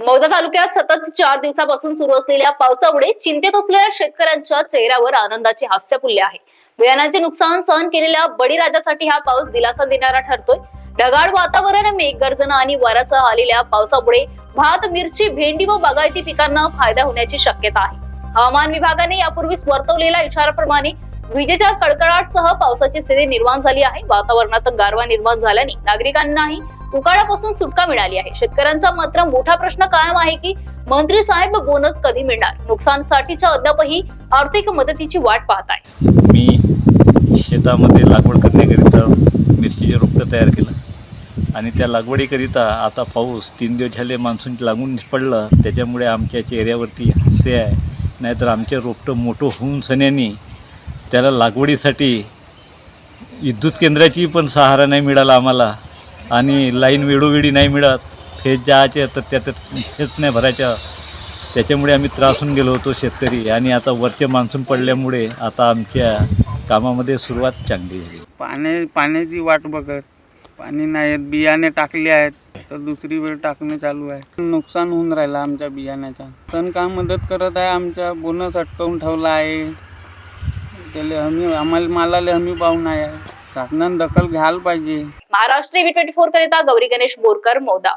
मौदा तालुक्यात सतत चार दिवसापासून सुरू असलेल्या पावसामुळे चिंतेत असलेल्या शेतकऱ्यांच्या चेहऱ्यावर आनंदाचे हास्य फुलले आहे. बियाणांचे नुकसान सहन केलेल्या बळीराजासाठी हा पाऊस दिलासा देणारा ठरतोय. ढगाळ वातावरण मेघगर्जना आणि वाऱ्यासह आलेल्या पावसामुळे भात मिरची भेंडी व बागायती पिकांना फायदा होण्याची शक्यता आहे. हवामान विभागाने यापूर्वीच वर्तवलेल्या इशाराप्रमाणे विजेच्या कडकडाटसह पावसाची स्थिती निर्माण झाली आहे. वातावरणात गारवा निर्माण झाल्याने नागरिकांनाही उकाड्यापासून सुटका मिळाली आहे. शेतकऱ्यांचा मात्र मोठा प्रश्न कायम आहे की मंत्री साहेब बोनस कधी मिळणार? नुकसानसाठीच्या अद्यापही आर्थिक मदतीची वाट पाहत आहे. मी शेतामध्ये लागवड करण्याकरिता मिरचीचे रोपटं तयार केलं. आणि त्या लागवडीकरिता आता पाऊस तीन दिवस झाले मान्सून लागून पडलं. त्याच्यामुळे आमच्या चेहऱ्यावरती हास्य आहे. नाहीतर आमचे रोपटं मोठं होऊन सन्यानी त्याला लागवडीसाठी विद्युत केंद्राची पण सहारा नाही मिळाला आम्हाला. आणि लाईन वेळोवेळी नाही मिळत फेज जायचे तर त्यात फेज नाही भरायच्या. त्याच्यामुळे आम्ही त्रासून गेलो होतो शेतकरी. आणि आता वरचे मान्सून पडल्यामुळे आता आमच्या कामामध्ये सुरुवात चांगली झाली. पाणी पाण्याची वाट बघत. पाणी नाही आहेत बियाणे टाकले आहेत तर दुसरी वेळ टाकणे चालू आहे. नुकसान होऊन राहिलं आमच्या बियाण्याचा. सण काय मदत करत आहे आमच्या बोनस अटकवून ठेवला आहे. त्याला हमी आम्हाला मालाला हमी पाहून आहे. शासनानं दखल घ्यायला पाहिजे. महाराष्ट्र टीव्ही ट्वेंटी फोर करिता गौरी गणेश बोरकर मोदा.